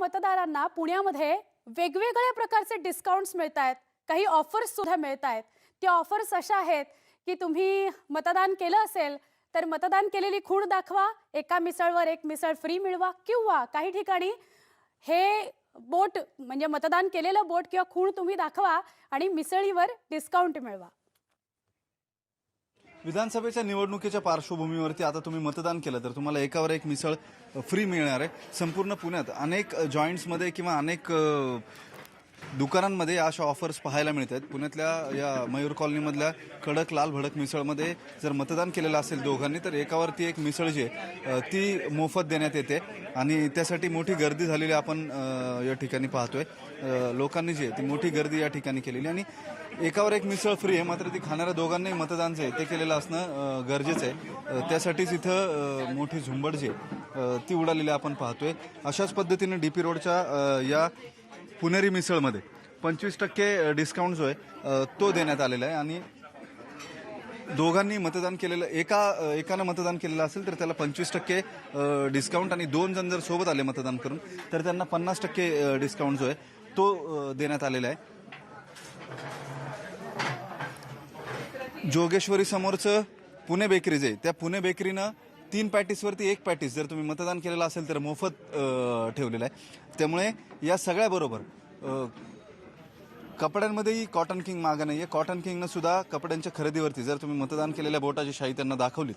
मतदारांना पुण्यामध्ये वेगवेगळ्या प्रकारचे डिस्काउंट्स मिळत आहेत काही ऑफर्स सुद्धा मिळत आहेत त्या ऑफर्स अशा आहेत की तुम्ही मतदान केलं असेल तर मतदान केलेली खूण दाखवा एका मिसळवर एक मिसळ फ्री मिळवा किंवा काही ठिकाणी हे बोट म्हणजे मतदान केलेलं बोट किंवा खूण तुम्ही दाखवा आणि मिसळीवर डिस्काउंट मिळवा. विधानसभेच्या निवडणुकीच्या पार्श्वभूमीवरती आता तुम्ही मतदान केलं तर तुम्हाला एकावर एक मिसळ फ्री मिळणार आहे. संपूर्ण पुण्यात अनेक जॉईंट्समध्ये किंवा अनेक दुकानांमध्ये अशा ऑफर्स पाहायला मिळत आहेत पुण्यातल्या या मयूर कॉलनीमधल्या कडक लाल भडक मिसळमध्ये जर मतदान केलेलं असेल दोघांनी तर एकावरती एक मिसळ जी आहे ती मोफत देण्यात येते. आणि त्यासाठी मोठी गर्दी झालेली आपण या ठिकाणी पाहतोय. लोकांनी जी आहे ती मोठी गर्दी या ठिकाणी केलेली. आणि एकावर एक मिसळ फ्री आहे मात्र ती खाणाऱ्या दोघांनाही मतदान जे आहे ते केलेलं असणं गरजेचं आहे. त्यासाठीच इथं मोठी झुंबड जी आहे ती उडालेली आपण पाहतोय. अशाच पद्धतीने डी पी रोडच्या या पुणेरी मिसळमध्ये. पंचवीस टक्के डिस्काउंट जो आहे तो देण्यात आलेला आहे आणि दोघांनी मतदान केलेलं एका एकानं मतदान केलेलं असेल तर त्याला पंचवीस टक्के डिस्काउंट आणि दोन जण जर सोबत आले मतदान करून तर त्यांना पन्नास टक्के डिस्काउंट जो आहे तो देण्यात आलेला आहे. जोगेश्वरी समोरचं पुणे बेकरी जे आहे, त्या पुणे बेकरीनं तीन पॅटीसवरती एक पॅटीस जर तुम्ही मतदान केलेलं असेल तर मोफत ठेवलेलं आहे. त्यामुळे या सगळ्याबरोबर कपड्यांमध्येही कॉटन किंग मागं नाही आहे कॉटन किंगनं सुद्धा कपड्यांच्या खरेदीवरती जर तुम्ही मतदान केलेल्या बोटाची शाही त्यांना दाखवली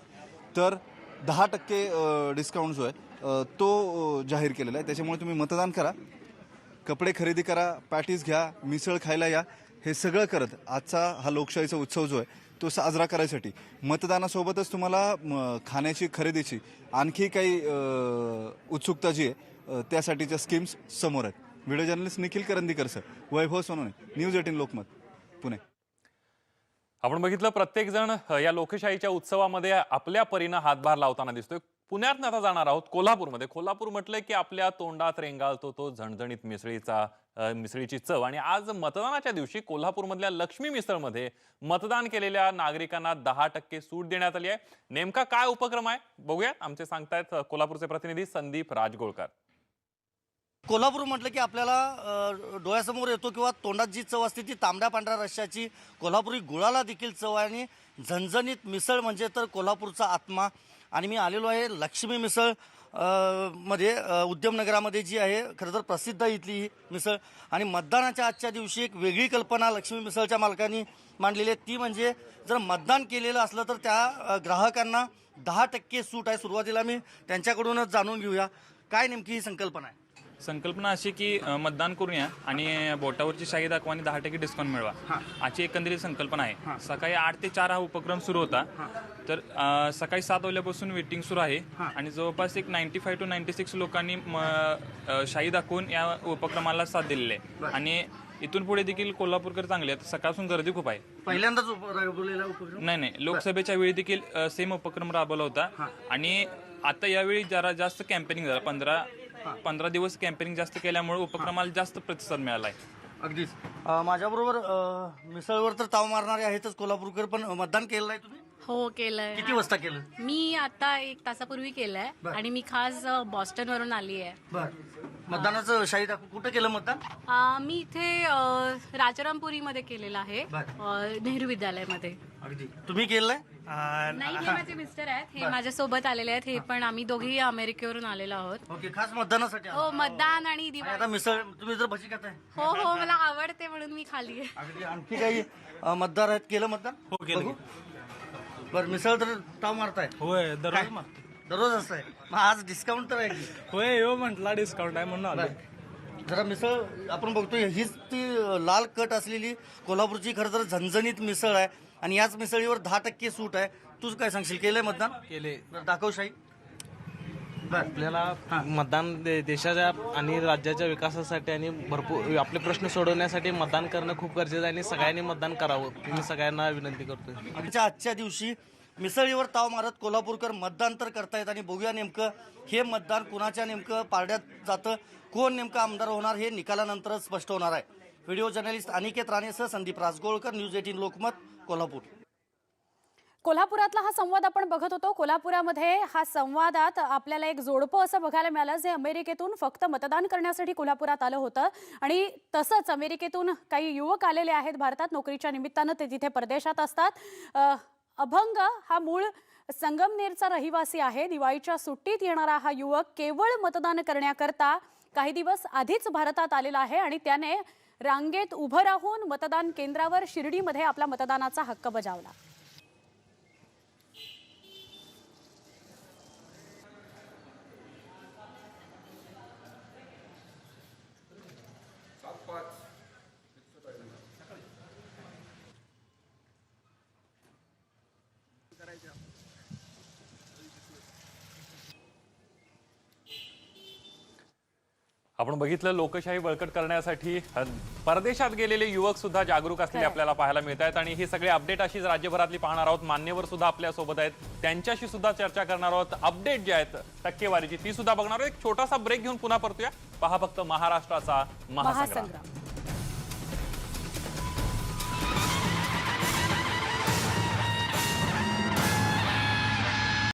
तर दहा टक्के डिस्काउंट जो आहे तो जाहीर केलेला आहे. त्याच्यामुळे तुम्ही मतदान करा. कपडे खरेदी करा पॅटीस घ्या मिसळ खायला या. हे सगळं करत आजचा हा लोकशाहीचा उत्सव जो आहे तो साजरा करायसाठी मतदानासोबतच तुम्हाला खाण्याची खरेदीची आणखी काही उत्सुकता जी आहे त्यासाठीच्या स्कीम्स समोर आहेत. Video journalist Nikhil Karandikar sir Vaibhav Sonawane news eighteen Lokmat Pune. आपण बघितलं प्रत्येक जण या लोकशाहीच्या उत्सवामध्ये आपल्या परीनं हातभार लावताना दिसतोय. पुण्यात आता जाणार आहोत कोल्हापूरमध्ये. कोल्हापूर म्हटलंय की आपल्या तोंडात रेंगाळतो तो झणझणीत मिसळीचा मिसळीची चव. आणि आज मतदानाच्या दिवशी कोल्हापूरमधल्या लक्ष्मी मिसळमध्ये मतदान केलेल्या नागरिकांना दहा टक्के सूट देण्यात आली आहे. नेमका काय उपक्रम आहे? बघूया. आमचे सांगतायत कोल्हापूरचे प्रतिनिधी संदीप राजगोळकर. कोल्हापूर म्हटलं की आपल्याला डोळ्यासमोर येतो किंवा तोंडात जी चव असते ती तांबड्या पांढऱ्या रश्श्याची. कोल्हापुरी गुळाला देखील चव आहे आणि झणझणीत मिसळ म्हणजे तर कोल्हापूरचा आत्मा. आणि मी आलेलो आहे लक्ष्मी मिसळमध्ये उद्यमनगरामध्ये जी आहे खरं तर प्रसिद्ध इथली ही मिसळ. आणि मतदानाच्या आजच्या दिवशी एक वेगळी कल्पना लक्ष्मी मिसळच्या मालकांनी मांडलेली आहे. ती म्हणजे जर मतदान केलेलं असलं तर त्या ग्राहकांना दहा टक्के सूट आहे सुरुवातीला मी त्यांच्याकडूनच जाणून घेऊया. काय नेमकी ही संकल्पना आहे? संकल्पना अशी की अ, मतदान करूया आणि बोटावरची शाही दाखवा आणि दहा टक्के डिस्काउंट मिळवा. अशी एकंदरीत संकल्पना आहे. सकाळी आठ ते चार हा उपक्रम सुरू होता. तर अ, सकाळी सात वाजल्यापासून वेटिंग सुरू आहे. आणि जवळपास एक ninety five two ninety six लोकांनी म, अ, शाही दाखवून या उपक्रमाला साथ दिलेली आहे. आणि इथून पुढे देखील कोल्हापूरकर चांगले आहेत. सकाळपासून गर्दी खूप आहे. पहिल्यांदाच उप- राबवलेला उपक्रम? नाही नाही. लोकसभेच्या वेळी देखील सेम उपक्रम राबवला होता. आणि आता यावेळी जरा जास्त कॅम्पेनिंग झालं. पंधरा पंधरा दिवस कॅम्पेनिंग जास्त केल्यामुळे उपक्रमाला जास्त प्रतिसाद मिळाला आहे अगदीच. अ, माझ्याबरोबर अ, मिसळवर तर ताव मारणारे आहेतच कोल्हापूरकर पण मतदान केलं आहे तुम्ही? हो केलंय. किती वाजता केलं? मी आता एक तासापूर्वी केलंय आणि मी खास बॉस्टन वरून आली आहे. बर. मतदानाचं शाही दाखव कुठं केलं मतदान? अं, मी इथे अं, राजारामपुरीमध्ये केलेलं आहे. बर. अं, नेहरू विद्यालयामध्ये. अगदी. तुम्ही केलंय? नाही हे माझे मिस्टर आहेत. हे माझ्या सोबत आलेले आहेत. हे पण आम्ही दोघेही अमेरिकेवरून आलेलो आहोत. ओके खास मतदानासाठी आला. हो मतदान आणि आणि दिवाळी. आता मिसळ तुम्ही जर भजी खाताय? हो हो मला आवडते म्हणून मी खाली आहे. अगदी. आणखी काही अ, मतदार आहेत? केलं मतदान? हो केलं. बर मिसळ तर ताव मारताय? होय दररोज काय? दररोज असतंय? मग आज डिस्काउंट तर आहे की? होय यो म्हटला डिस्काउंट आहे म्हणून आलो जरा मिसळ आपण बघतोय हीच ती लाल कट असलेली कोल्हापूरची खरं तर झणझणीत मिसळ आहे आणि याच मिसळीवर दहा टक्के सूट आहे. तूच काय सांगशील केलंय मतदान? केले बरं, दाखव शाही बर. आपल्याला मतदान दे- देशाच्या आणि राज्याच्या विकासासाठी आणि भरपूर आपले प्रश्न सोडवण्यासाठी मतदान करणं खूप गरजेचं आहे आणि सगळ्यांनी मतदान करावं. मी सगळ्यांना विनंती करतोय. आमच्या आजच्या दिवशी मिसळीवर ताव मारत कोल्हापूरकर मतदान तर करतायत आणि बघूया नेमकं हे मतदान कुणाच्या नेमकं पारड्यात जातं कोण नेमकं आमदार होणार हे निकालानंतरच स्पष्ट होणार आहे. व्हिडिओ जर्नलिस्ट अनिकेत राणेसह संदीप राजगोळकर न्यूज एटीन लोकमत कोल्हापूर. कोल्हापुरातला हा संवाद आपण बघत होतो. कोल्हापुरामध्ये हा संवादात आपल्याला एक जोडपं असं बघायला मिळालं जे अमेरिकेतून फक्त मतदान करण्यासाठी कोल्हापुरात आलं होतं. आणि तसंच अमेरिकेतून काही युवक आलेले आहेत भारतात नोकरीच्या निमित्तानं ते तिथे परदेशात असतात. अभंग हा मूळ संगमनेरचा रहिवासी आहे. दिवाळीच्या सुट्टीत येणारा हा युवक केवळ मतदान करण्याकरता काही दिवस आधीच भारतात आलेला आहे आणि त्याने रांगेत उभं राहून मतदान केंद्रावर शिर्डीमध्ये आपला मतदानाचा हक्क बजावला. आपण बघितलं लोकशाही बळकट करण्यासाठी परदेशात गेलेले युवक सुद्धा जागरूक असलेले. आपल्याला पाहायला मिळत आहेत आणि ही सगळे अपडेट अशीच राज्यभरातली पाहणार आहोत. मान्यवर सुद्धा आपल्यासोबत आहेत. त्यांच्याशी सुद्धा चर्चा करणार आहोत. अपडेट जे आहेत टक्केवारीची ती सुद्धा बघणार आहोत. एक छोटासा ब्रेक घेऊन पुन्हा परतूया. पहा फक्त महाराष्ट्राचा महासंग्राम.